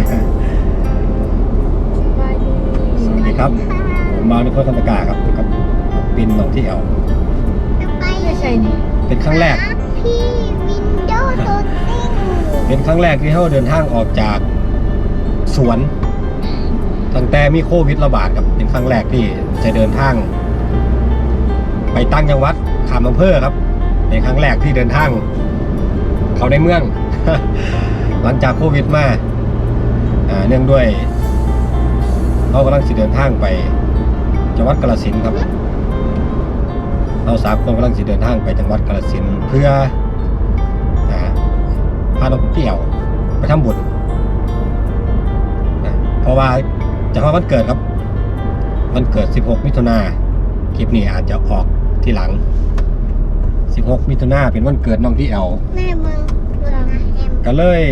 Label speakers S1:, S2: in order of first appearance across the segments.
S1: บายดี
S2: สวัสดีครับ ผมมาในโพธันตกาครับกับปินหนองที่เอว
S1: ไม่ใช่นี่
S2: เป็นครั้งแรก
S3: พี่วินโดว์ตัวซิ่ง
S2: เป็นครั้งแรกที่เขาเดินทางออกจากสวน ตั้งแต่มีโควิดระบาดครับ เป็นครั้งแรกที่จะเดินทาง ไปตั้งจังหวัดขามอำเภอครับ เป็นครั้งแรกที่เดินทาง เขาในเมือง หลังจากโควิดมาอ่า เนื่องด้วยเขากำลังสิเดินทางไปจังหวัดกาฬสินธุ์ครับเราสามคนกำลังสิเดินทางไปจังหวัดกาฬสินธุ์เพื่ออ่าพาน้องเตี่ยวไปทำบุญนะเพราะว่าจะว่าวันเกิดครับวันเกิด 16 มิถุนาคลิปนี้อาจจะออกที่หลัง 16 มิถุนาเป็นวันเกิดน้องที่แอล
S3: แม่มึงเมืองแฮม
S2: ก็เลย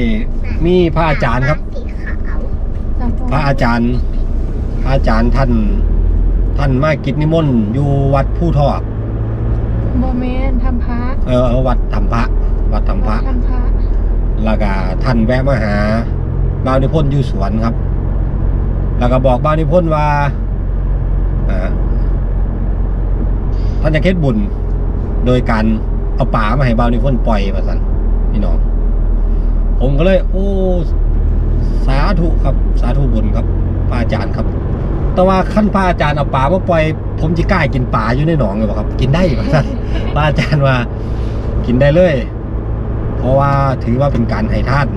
S2: มีพระอาจารย์ครับ
S3: สีขาว
S1: จำป
S2: พระอาจารย์ พระอาจารย์ท่าน ท่านมากิจนิมนต์อยู่วัดผู้ทอก
S1: โมเมนทำพระ
S2: เออวัดธรรมพระ วัดธรรมพระ
S1: ทำพระ
S2: แล้วก็ท่านแวะมาหาบ่าวนิพนธ์อยู่สวนครับ แล้วก็บอกบ่าวนิพนธ์ว่าอ่าท่านจะเค็ดบุญ โดยการเอาป่ามาให้บ่าวนิพนธ์ปล่อยมาสันพี่น้องผมก็เลย โอ้ สาธุครับสาธุบุญครับพระอาจารย์ครับ แต่ว่าขั้นพระอาจารย์เอาป่ามาปล่อย ผมจะกล้ากินป่าอยู่ในหนองเลยบ่ครับ กินได้ป่ะท่านพระอาจารย์ว่า กินได้เลย เพราะว่าถือว่าเป็นการให้ท่าน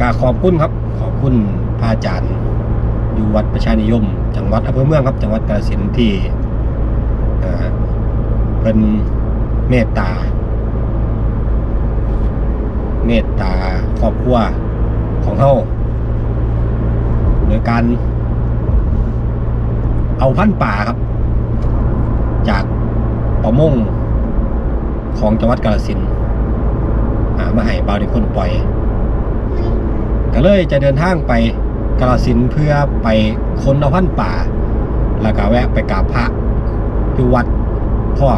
S2: ก็ขอบคุณครับ ขอบคุณพระอาจารย์ อยู่วัดประชานิยม จังหวัดอำเภอเมืองครับ จังหวัดกาฬสินธุ์ที่เอ่อเป็นเมตตา เมตตาครอบครัว ของเขาโดยการ เอาพันธุ์ป่าครับ จากประมงของจังหวัดกาฬสินธุ์อ่ามาให้บาวนิพนปล่อย ก็เลยจะเดินทางไปกาฬสินธุ์เพื่อไปค้นเอาพันธุ์ป่า แล้วก็แวะไปกราบพระที่วัดพร้อ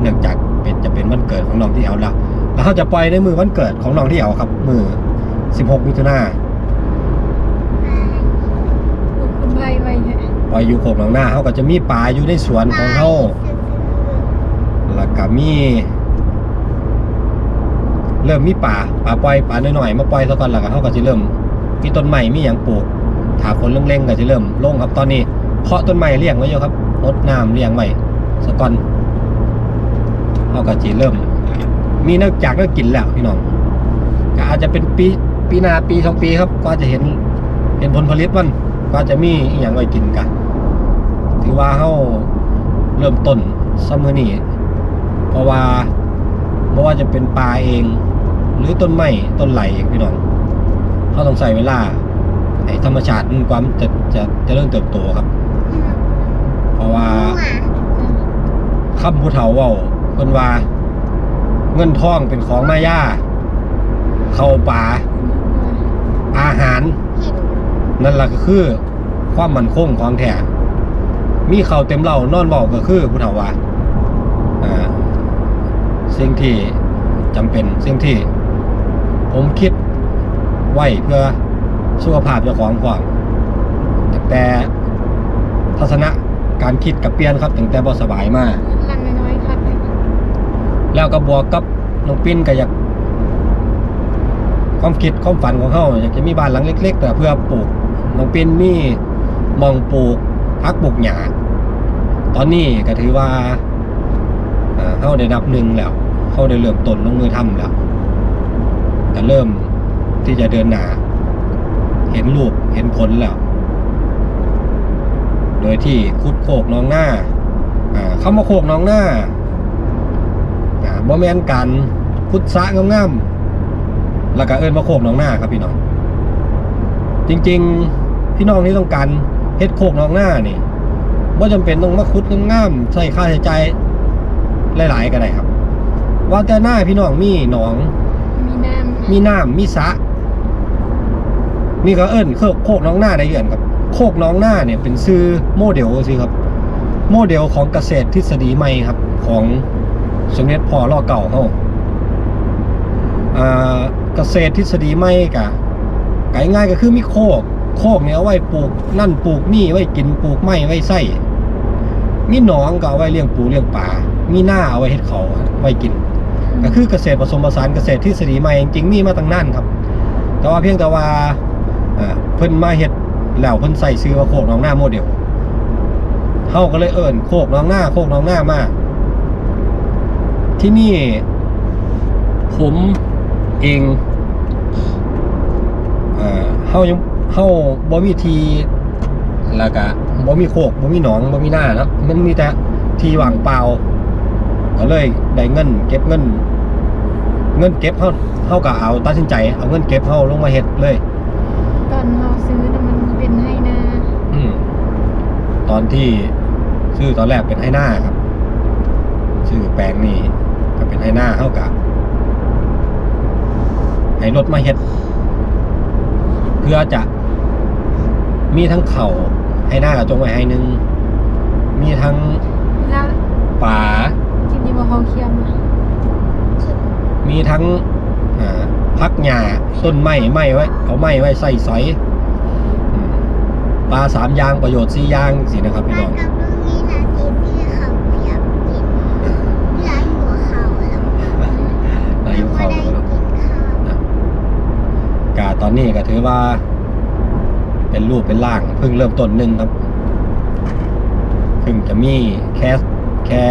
S2: เนื่องจากเป็นจะเป็นวันเกิดของน้องที่เอาแล้วแล้วเขาจะปล่อยในมือวันเกิดของน้องที่เอาครับ มือ 16มิถุนา
S1: ลูกคุณใบไว้เนี่ย
S2: ปล่อยอยู่โขกหนองหน้าเขาก็จะมีป่าอยู่ในสวนของเขาแล้วก็มี เริ่มมีป่าป่าปล่อยป่าหน่อยๆมาปล่อยซะก่อนแล้วก็เขาก็จะเริ่มมีต้นใหม่มีอย่างปลูกถาคนเร่งๆก็จะเริ่มลงครับตอนนี้เพาะต้นใหม่เลี้ยงไว้อยู่ครับรดน้ำเลี้ยงไว้ซะก่อนเขาก็จะเริ่ม มีนักจากนักกินแล้วพี่น้องก็อาจจะเป็นปี ปีหน้าปีสองปีครับก็จะเห็นเห็นผลผลิตมันก็จะมีอหย่างไว้กินกันถือว่าเขาเริ่มต้นซัมเมอร์นี้เพราะว่าไม่ว่าจะเป็นปลาเอง หรือต้นไม้ต้นไหลเองพี่น้องเขาต้องใส่เวลาให้ธรรมชาติมันความจะจะจะเริ่มเติบโตครับ เพราะว่าคำผู้เฒ่าเว่าเพิ่นว่า เงินทองเป็นของมายาเข้าป่า อาหาร
S3: เห็น
S2: นั่นแหละก็คือความมั่นคงของแท้มีเขาวเต็มเหล่านอนเบาก็คือผู้เฒ่าว่าอ่าสิ่งที่จำเป็นสิ่งที่ ผมคิดไว้เพื่อสุขภาพเจ้าของความตั้งแต่ทัศนะการคิดกับเปลี่ยนครับตั้งแต่บ่สบายมาก
S1: ลังน้อยๆครับ
S2: แล้วก็บวกกับน้องปิ้นก็อยาก ความคิดความฝันของเขาอยากจะมีบ้านหลังเล็กๆแต่เพื่อปลูกน้องปินมีมองปลูกพักปลูกหญ้าตอนนี้ก็ถือว่าเขาได้นับหนึ่งแล้วเขาได้เริ่มต้นลงมือทำแล้วก็เริ่มที่จะเดินหน้าเห็นรูปเห็นผลแล้ว โดยที่คุดโคกน้องหน้าเข้ามาโคกน้องหน้าบ่แมนการพุทธะงามๆ แล้วก็เอิ้นมาโคกหนองหน้าครับพี่น้อง จริงๆพี่น้องที่ต้องการเฮ็ดโคกหนองหน้านี่บ่จำเป็นต้องมาขุดงามๆใส่ค่าใช้จ่ายหลาย ๆ ก็ได้ครับ ว่าแต่หน้าพี่น้องมีหนอง
S1: มีน้ำ
S2: มีน้ำมีสระนี่ก็เอิ้นโคกโคกหน้องหน้าได้เอื่อนครับโคกหน้องหน้าเนี่ยเป็นซื้อโมเดลสิครับ โมเดลของเกษตรทฤษฎีใหม่ครับ ของสมเด็จพ่อล่อเก่าเขาอ่าเกษตรทฤษฎีใหม่กะไก่ง่ายก็คือมีโคก โคกเนี่ยเอาไว้ปลูกนั่นปลูกนี่ไว้กินปลูกไม้ไว้ใส่มีหนองก็เอาไว้เลี้ยงปูเลี้ยงปลามีหน้าเอาไว้เฮ็ดเขาไว้กิน ก็คือเกษตรผสมผสานเกษตรทฤษฎีใหม่จริงๆมีมาตั้งนานครับ แต่ว่าเพียงแต่ว่าเพิ่นมาเฮ็ดแล้วเพิ่นใส่ชื่อว่าโคกหน้องหน้าโมเดลเฮาก็เลยเอิ้นโคกหน้องหน้าโคกหน้องหน้ามาที่นี่ผมเอง เอ่อเฮายังเฮาบ่มีทีแล้วก็บ่มีโคกบ่มีหนองบ่มีหน้าเนาะมันมีแต่ที่ว่างเปล่าก็เลยได้เงิน เก็บเงิน เงินเก็บเฮาเฮาก็เอาตัดสินใจเอาเงินเก็บเฮาลงมาเฮ็ดเลย
S1: ตอนเราซื้อน่ะมันเป็นให้นา
S2: อืมตอนที่ซื้อตอนแรกเป็นให้หน้าครับชื่อแปลงนี่ก็เป็นให้หน้าเฮากะให้รถมาเฮ็ดเพื่อจะมีทั้งเข่าให้หน้ากับจงไว้ให้หนึงมีทั้ง
S1: แล้ว
S2: ป่า
S1: กินดีบ่เขาเคียมอะ
S2: มีทั้งอ่าพักหญ้าต้นไม้ไม้ไว้เอาไม้ไว้ใส่สอยอืมปลาสามอย่างประโยชน์สี่อย่างสินะครับพี่
S3: มา
S2: น้อง
S3: กับลุงนี่นะที่ที่เขาเพียบกินร้านหัวเขาแล้ว
S2: อา
S3: ยั
S2: ยุ
S3: งไม่
S2: เข้า
S3: ได้
S2: แล้ว
S3: กินข้าว
S2: กาตอนนี้ก็ถือว่า เป็นรูปเป็นร่างเพิ่งเริ่มต้นหนึ่งครับเพิ่งจะมีแค่แค่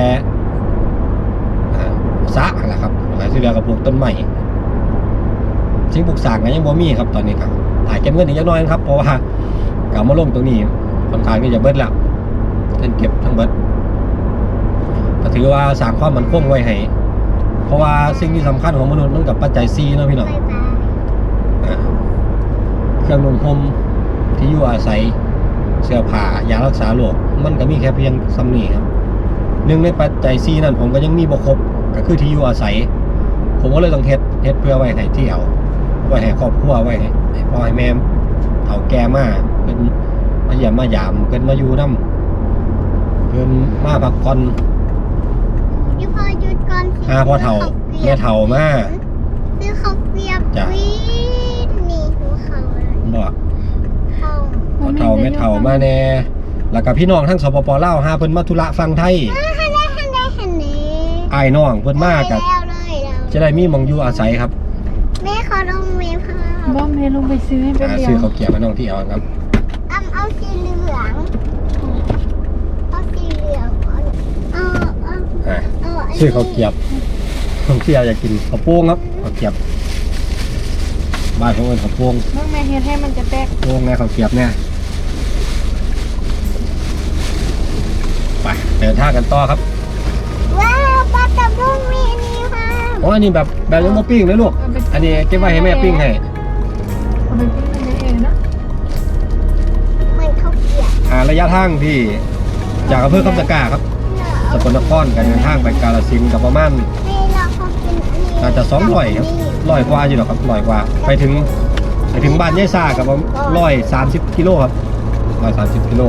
S2: อ่าสะนั่นแหละครับหลายที่เหลือกับปลูกต้นใหม่สิ่งปลูกสร้างก็ยังบ่มีครับตอนนี้ครับถ่ายเก็บเงินอีกจักหน้อยครับเพราะว่ากามาลงตรงนี้ค่อนข้างที่จะเบิดแล้วเงินเก็บทั้งเบิดก็ถือว่าสร้างความมั่นคงไว้ให้เพราะว่าสิ่งที่สำคัญของมนุษย์มันกับปัจจัยซีนะพี่น้อง เครื่องนุ่งห่มที่อยู่อาศัยเสื้อผ้ายารักษาโรคมันก็มีแค่เพียงซ้ำนี้ครับหนึ่งในปัจจัยซีนั่นผมก็ยังมีบ่ครบก็คือที่อยู่อาศัย ผมก็เลยต้องเฮ็ดเฮ็ดเพื่อไว้ให้เที่ยวไว้ให้ครอบครัวไว้ให้ให้พ่อให้แม่เฒ่าแก่มาเพิ่นมาเยี่ยมมายามเพิ่นมาอยู่นํเพิ่นมาพักผ่อน
S3: พี่พอหยุดก่อนสิ
S2: หาพ่อเฒ่าแม่เฒ่ามา
S3: ซื้อข้าวเกรียบ
S2: จ้ะ
S3: วินนี่หัวเขาเลย
S2: บ่
S3: เขา
S2: พ่อ เฒ่าแม่เฒ่ามาแน่แล้วก็พี่น้องทั้งสปปลาวหาเพิ่นมาธุระฟังไทย
S3: ฮันได้ฮันได้ฮันนี้
S2: อายน้องเพิ่นมากับ
S3: แล้วเลยแล้ว
S2: จะได้มีหมองอยู่อาศัยครับ
S3: แม่เขาลงเวฟค่ะ
S1: บ่แม่ลงไปซื้อให้เป็น
S2: หา
S1: เดีย
S2: ซื้อ
S1: ว
S2: เขาวเกียบให้น้องที่เอาครับ
S3: อำเอาสีเหลืองเอาสีเหลืองเอาเอา
S2: อ่า
S3: เอาอันนี้
S2: ซื้อเขาวเกียบน้องที่เอาอยากกินข้าวโป้งครับข้าวเกียบบ้านของเอิ้นข้าวโป้ง
S1: น้องแม่เฮ็ดให้มันจะแตก
S2: โป้งแน่ข้าวเกียบแน่ ไปเดินทางกันต่อครับ
S3: ว้าวปลากับลูกมีอันนี้ค่ะ
S2: อ๋ออันนี้แบบแบบยังบ่ปิ้งเลยลูก
S1: เอาไป
S2: อันนี้เก็บไว้ให้แม่ปิ้งให้
S1: เอาไปปิ้งให้แม่เองเนาะ
S3: เหมือนข้าวเกรียบ
S2: อ่าระยะทางที่จากอำเภอคำตะกร้าครับสกลนครกันเดินทางไปกาฬสินธุ์กับประมาณ
S3: ให้เราเขากินอันนี้
S2: น่าจะสองร้อยครับร้อยกว่าอยู่หรอกครับร้อยกว่า ไปถึงไปถึงบ้านยายซ่ากับร้อยสามสิบกิโลครับร้อยสามสิบกิโล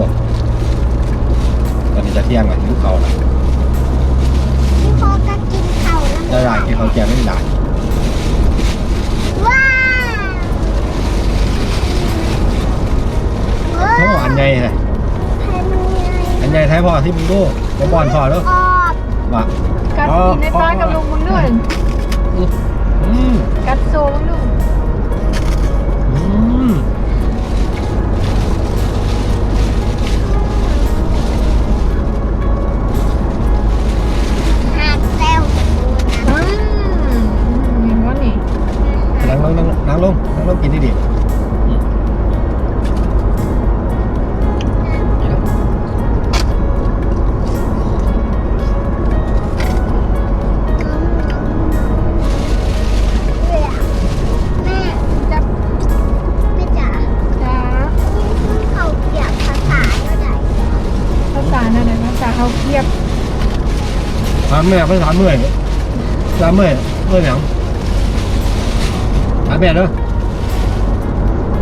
S2: ตอนนี้จะเที่ยงแล้วหิวเขาแล้ว
S3: พี่พ่อก็กินข้าว
S2: ได้ได้ที่เขาแจกไม่ได้
S3: ว้าว
S2: โอ้อันใหญ่เลย
S3: แผ่นใหญ่
S2: อันใหญ่ไทยพอที่มึงดูไปบอลพอแล้ว
S3: กรอบ
S2: ว่า
S1: กัด
S2: อ๋อ
S1: กินในปลากับลุงมึงด้วย
S2: อืม
S1: กัดโซมึงดู
S3: ไร
S1: ภาษาเขาเทียบ
S2: ถามแม่ภาษาเมื่อยภาษาเมื่อยเมื่อยหยังถามแม่เด้อ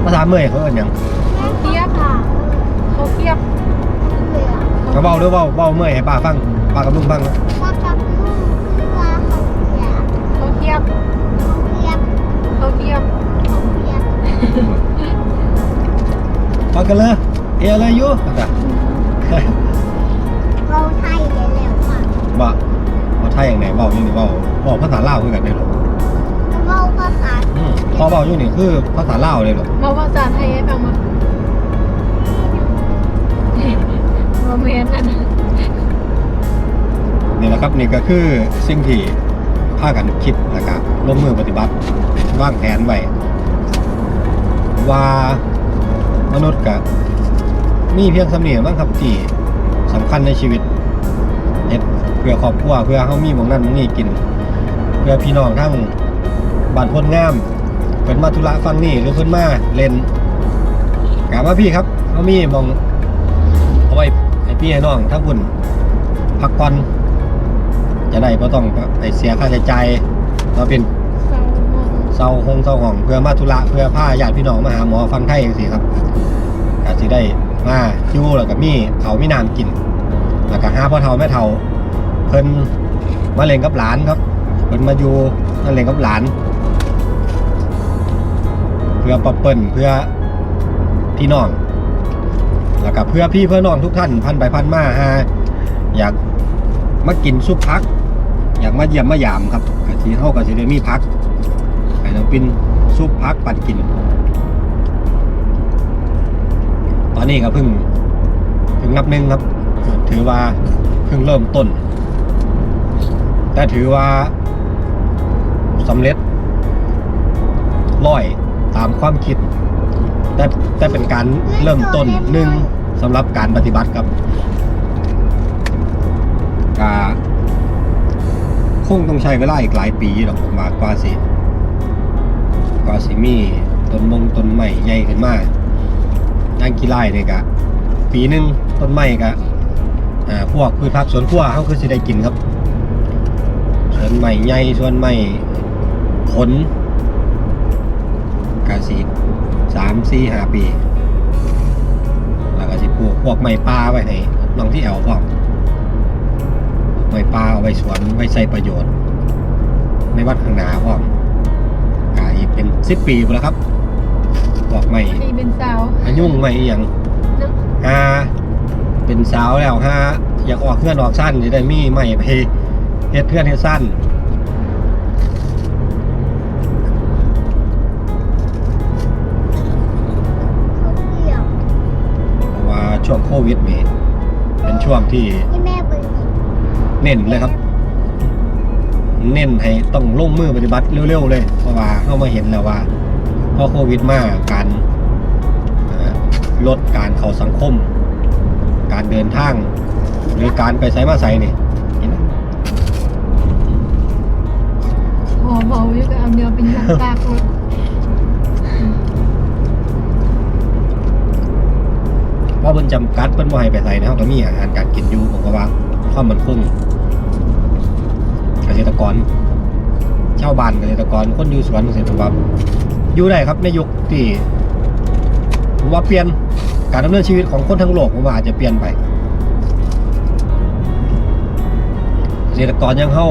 S2: ภาษาเมื่อยเขาเอิ้นหยัง
S1: เขาเทียบเขาเทียบ
S3: เหลือง
S2: ก็เว้าเด้อเว้าเว้าเมื่อยให้ป้าฟังป้ากับลุงฟังนะ
S3: ว่ากับลูกคือว่าเขาเกียบ
S1: เขาเทียบ
S3: เขาเกียบ
S1: เขาเทียบ
S3: เขาเกียบ
S2: มากันเลยเออะไรอยู่จ้ะ
S3: เราไทยเร็วๆค่ะ
S2: บ่เอาไทยอย่างไหนเบาอยู่นี่เบาบอกภาษาลาวคือกันได้หรอ
S3: เราภาษา
S2: อืม พอเบาอยู่นี่คือภาษาลาวเลยหรอ
S1: มาภาษาไทยให้ฟังมาโมเมนต์นั่นน่ะ
S2: นี่แหละครับนี่ก็คือสิ่งที่พากันคิดแล้วก็ลงมือปฏิบัติวางแผนไว้ว่ามนุษย์กับมีเพียงสำเนียงบ้างครับที่สำคัญในชีวิตเฮ็ดเพื่อครอบครัวเพื่อเฮามีหมองนั้นหมองนี้กิน เพื่อพี่น้องทั้งบ้านพ้นงาม เพิ่นมาธุระฟังนี่หรือเพิ่นมาเล่นกลับมาพี่ครับเฮามีมองเอาไว้ให้พี่ให้น้องทั้งบุญพักผ่อนจะได้บ่ต้องไปเสียค่าใช้จ่ายมาเป็น
S1: เศร้ามอง
S2: เศร้าคงเศร้าห้องเพื่อมาธุระเพื่อพาญาติพี่น้องมาหาหมอฟังไทยจังซี่ครับก็สิได้มาอยู่แล้วก็มีเขาวมีน้ำกิน แล้วก็ห้าพ่อเฒ่าแม่เฒ่าเพิ่นมาเล่นกับหลานครับเพิ่นมาอยู่มาเล่นกับหลาน พื่อปรับเปิ้นเพื่อพี่น้อง แล้วก็เพื่อพี่เพื่อน้องทุกท่านพันไปพันมาหาอยากมากินซุปพัก อยากมาเยี่ยมมายามครับกะสิเฮาก็สิได้มีพักไข่น้ำปิ้นซุปพักปันกิน ตอนนี้ก็เพิ่งเพิ่งนับหนึ่งครับ ถือว่าเพิ่งเริ่มต้น แต่ถือว่าสำเร็จร้อย ตามความคิด แต่แต่เป็นการเริ่มต้นหนึ่งสำหรับการปฏิบัติครับกาคงต้องใช้เวลาอีกหลายปีหรอกผมว่ากว่าสิก็สิมีต้นมงต้นใหม่ใหญ่ขึ้นมานั่งกีไล่เนี่ยกะปีหนึ่งต้นไม้กะอ่าพวกพืชผักสวนครัวเขาคือสิได้กินครับสวนใหม่ใหญ่สวนใหม่ผล กะสิสามสี่ห้าปี แล้วก็สิปลูกพวกไม้ป่าไว้ให้น้องที่แอลพร้อมไม้ป่าเอาไว้สวนไว้ใช้ประโยชน์ ในวัดข้างหน้าพร้อมกอีกเป็นสิบปีไปแล้วครับบอกไม่
S1: นี่เป็นสาว
S2: อายุ่งไม่อหย่าง
S1: เนอะ
S2: ฮาเป็นสาวแล้วฮาอยากออกเพื่อนออกสั้นจะได้มีไม่ไปเฮ็ดเพื่อนให้สั้น โควิดนี่เป็นช่วงที่
S3: ที่แม่เบิ่ง
S2: เน้นเลยครับ เน้นให้ต้องลงมือปฏิบัติเร็วๆเลย เพราะว่าเข้ามาเห็นแล้วว่าพอโควิดมาการเอ่อลดการเข้าสังคม การเดินทาง หรือการไปไสมาไสนี่เห็นไหม
S1: พอเบาอยู่ก็เอาเนื้อเป็นยันตากเล
S2: เพราะเพิ่นจำกัดเพิ่นบ่ให้ไปไสนะครับก็มีอาหารการกินอยู่ผมก็ว่าความมันคงเกษตรกรชาวบ้านเกษตรกรคนอยู่สวนเกษตรกรอยู่ได้ครับในยุคที่ผมว่าเปลี่ยนการดำเนินชีวิตของคนทั้งโลกผมว่าอาจจะเปลี่ยนไปเกษตรกรยังเข้า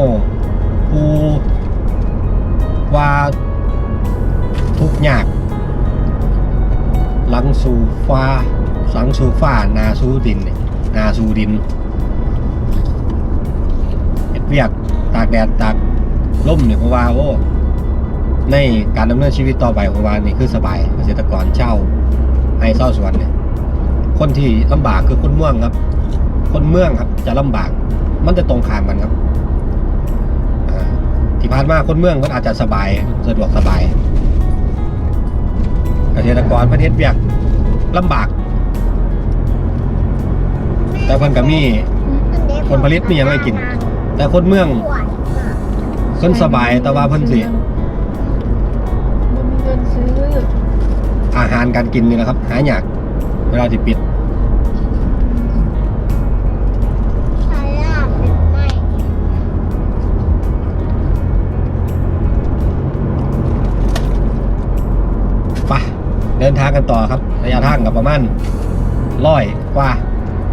S2: ผู้ว่าทุกยากหลังสู่ฟ้า หลังสูฟ้านาสูดินเนี่ยนาสูดินเฮ็ดเวียกตากแดดตากลมเนี่ยเพราะว่าโอ้ในการดำเนินชีวิตต่อไปของว่านี่คือสบายเกษตรกรเช่าให้เช่าสวนเนี่ยคนที่ลำบากคือคนเมืองครับ คนเมืองครับจะลำบาก มันจะตรงข้ามกันครับที่ผ่านมาคนเมืองมันอาจจะสบายสะดวกสบาย เกษตรกรประเทศเวียกลำบาก แต่เพิ่นก็มีผลผลิตมีหยังให้กิน แต่คนเมือง
S3: ขวดอะ
S2: เพิ่นสบายแต่ว่าเพิ่นสิ
S1: บ่มีเงินซื้อ
S2: อาหารการกินนี่แหละครับ หายากเวลาที่ปิด
S3: ใช้ลาบเป็นไหม
S2: ไปะเดินทางกันต่อครับระยะทางกับประมาณร้อยกว่า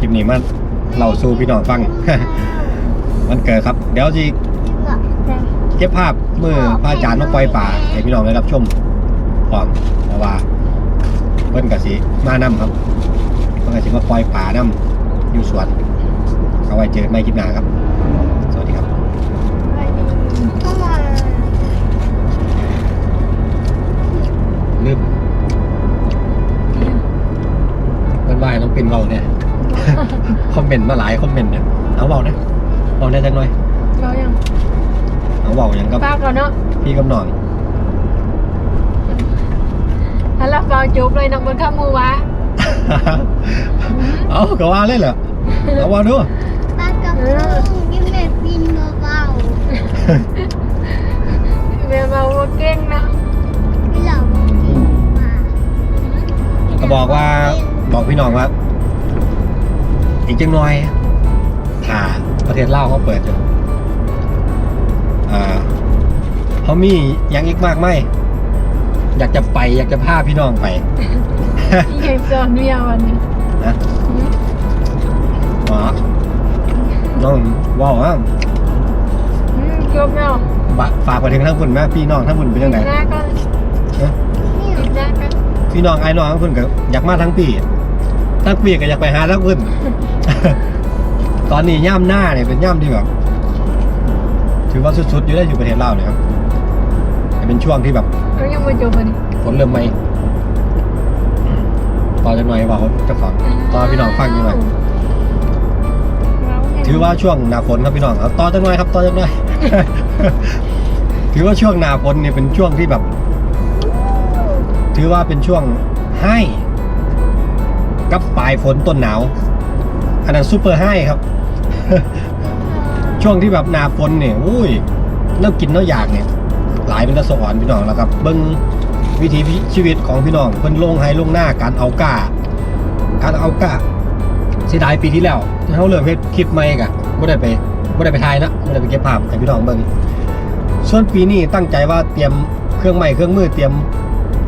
S2: คลิ
S3: ป
S2: นี้
S3: มั
S2: นเราสู่พี่น้องฟัง มันเกิดครับ เดี๋ยวจีเก็บภาพเมื่อพระอาจารย์มาปล่อยป่าให้พี่น้องได้รับชมพร้อมเพราะว่าเพิ่นกสิมานํครับเพิ่นกสิมาปล่อยป่านํอยู่สวนเอาไว้เจอกันไม่คลิปหน้าครับ สวัสดีครับ
S1: ไปดี
S3: เข้ามา
S2: ลืมเพิ่นว่าให้น้องปินเบาเนี่ย คอมเมนต์มาหลายคอมเมนต์เนี่ยเอาเบาเนี่ยเบาได้จังหน่อย
S1: เรายัง
S2: เอาเบาอย่างกับ
S1: ฝากก่อนเนาะ
S2: พี่กับน้อง
S1: แล้วเราเบาจุบเลยน้องบนข้ามมือวะ
S2: เอาก็ว่าเลยเหรอเอาว่าดู
S3: ปลากระพงกินแบบบินเบา
S1: เมียเบาว่าเก่งนะ
S3: ๆไม่หลอกกินมา
S2: ก็บอกว่าบอกพี่น้องว่า อีกจังหน่อยถ้าประเทศลาวเขาเปิดอยู่อ่าเขามีอย่างอีกมากไหมอยากจะไปอยากจะพาพี่น้องไป
S1: พี่ยังสอนเมียวันนี้
S2: นะหมอน้องว่าวอะ
S1: อืมจบแล้ว
S2: บะฝากไปถึงทั้งคุณแม่พี่น้องทั้งคุณเป็นยังไง
S1: หน้าก็
S2: นะ
S3: นี่
S1: ติดหน้าก็
S2: พี่น้องไอ้น้องทั้งคุณก็อยากมาทั้งปี ทั้งปีก็อยากไปหาทั้งคุณตอนนี้ย่ามหน้าเนี่ยเป็นย่ามที่แบบถือว่าสุดๆอยู่ได้อยู่ประเทศลาวเลยครับแต่เป็นช่วงที่แบบ
S1: เรายังไม่จบวันนี้
S2: ฝนเริ่มไหมต่อจากหน่อยบอกเจ้าของต่อพี่น้องฟังอยู่หน่อยถือว่าช่วงหนาฝนครับพี่น้องครับต่อจากหน่อยครับต่อจากหน่อยถือว่าช่วงหนาฝนเนี่ยเป็นช่วงที่แบบ ถือว่าเป็นช่วงให้ กับปลายฝนต้นหนาว อันนั้นซูเปอร์ให้ครับ ช่วงที่แบบหนาฝนเนี่ยอุ้ยแล้วกินแล้วอยากเนี่ย หลายเป็นตะสวรรค์พี่น้องแล้วครับ เบิ้งวิถีชีวิตของพี่น้องเพิ่นลงให้ลงหน้าการเอาก้า การเอาก้าเสียดายปีที่แล้วเขาเริ่มเฮ็ดคลิปใหม่กะไม่ได้ไปไม่ได้ไปถ่ายนะไม่ได้ไปเก็บภาพให้พี่น้องเบิ่งส่วนปีนี้ตั้งใจว่าเตรียมเครื่องใหม่เครื่องมือเตรียม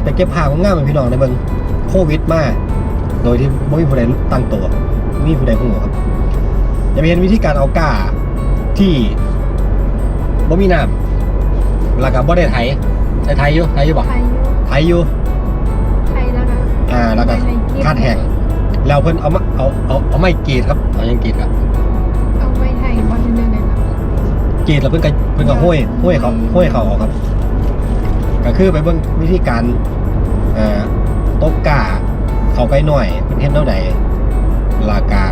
S2: ไปเก็บภาพง่ามๆให้พี่น้องได้เบิ่งโควิดมา โดยที่ไม่มีผู้ใดตั้งตัวไม่มีผู้ใดหูครับจะไปเห็นวิธีการเอาก้าที่บ่มีน้ำแล้วก็บ่ได้ไถใช้ไถอยู่ไถอยู่บ่
S1: ไทยอยู่
S2: ไถอยู่
S1: ไทยแล้วนะ
S2: อ่าแล้วก็
S1: ไทยเบ
S2: คาดแห้งแล้วเพิ่นเอามาเอาเอาเอาไม้กรีดครับเอายังกรีดครับ
S1: เอาไว้ไทยบอลเดินๆนะ
S2: กรีดแล้วเพิ่นก็เพิ่นก็ห้อยห้อยเขาห้อยเขาออกครับ ก็คือไปเบิ่งวิธีการเอ่อตกกา เข้าไปหน่อยเพิ่นเฮ็ดแนวใดลากา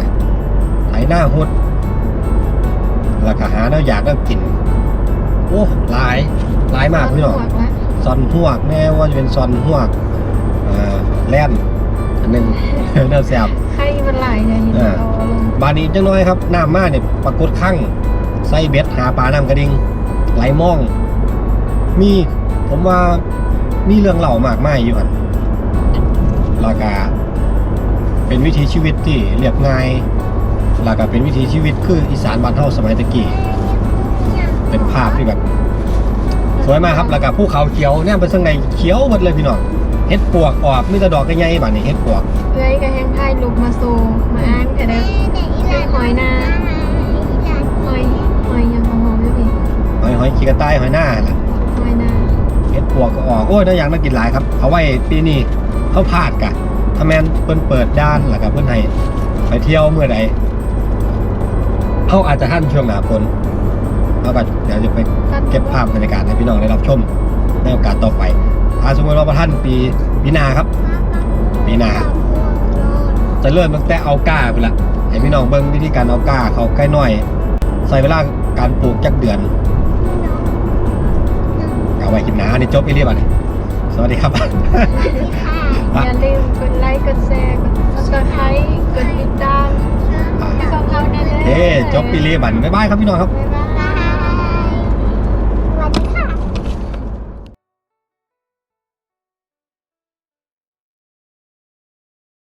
S2: ไถหน้าหุดแล้วก็หาแนวอยากแนวกิน โอ้หลายหลายมากพี่น้อง
S1: หวกละ
S2: ซอนหวกแน่ว่าจะเป็นซอนหวกเอ่อแล่นอันหนึ่งเนื้อแสบ
S1: ไข่มันหลายเลยเห็น
S2: อ่า
S1: เอาลง
S2: บานนี้จังน้อยครับน้ำมาเนี่ยปรากฏข้างใส่เบ็ดหาปลาน้ำกระดิ่งไหลมอง มีผมว่ามีเรื่องเล่ามากมายอยู่ครับแล้วก็ เป็นวิถีชีวิตที่เรียบง่ายแล้วก็เป็นวิถีชีวิตคืออีสานบ้านเฮาสมัยตะกี้เป็นภาพที่แบบ สวยมากครับแล้วก็ภูเขาเขียวเนี่ยเป็นสังในเขียวหมดเลยพี่น้องเฮ็ดปวกออกมีแต่ดอกใหญ่ๆบัดนี้เฮ็ดปวก
S1: เอ้ยกับแห้งไทยลูกมาโซมาอ้างแต่เด็กหอยนาหอยหอยยังหอมๆอยู่พี่
S2: หอยหอยขี้กระต่ายหอยหน้าน่ะ
S1: หอยนา
S2: เฮ็ดปวกก็ออกโอ้ยน่าอยากน่ากินหลายครับ เอาไว้ปีนี้เขาพลาดกะ ถ้าแม่นเพิ่นเปิดด้านแล้วก็เพิ่นให้ไปเที่ยวเมื่อใดเขาอาจจะท่านช่วงหน้าฝนแล้วก็เดี๋ยวจะไปเก็บภาพบรรยากาศให้พี่น้องได้รับชมในโอกาสต่อไปถ้าสมมติว่าประท่านปีปีนาครับ ปีนา จะเริ่มตั้งแต่เอาก้าไปละให้พี่น้องเบิ่งวิธีการเอาก้าเขาใกล้หน้อย ใส่เวลาการปลูกจักเดือนเอาไว้คลิปหน้านี่จบอีเรียบอะสวัสดีครับ
S1: อย่าลืมกดไลค์กดแชร์กดซับสไครต์กดติดตามให้พวกเราแน่เลย
S2: เฮ้จบปีเรียบันบ๊ายบายครับพี่น้องครับ
S1: บ๊ายบาย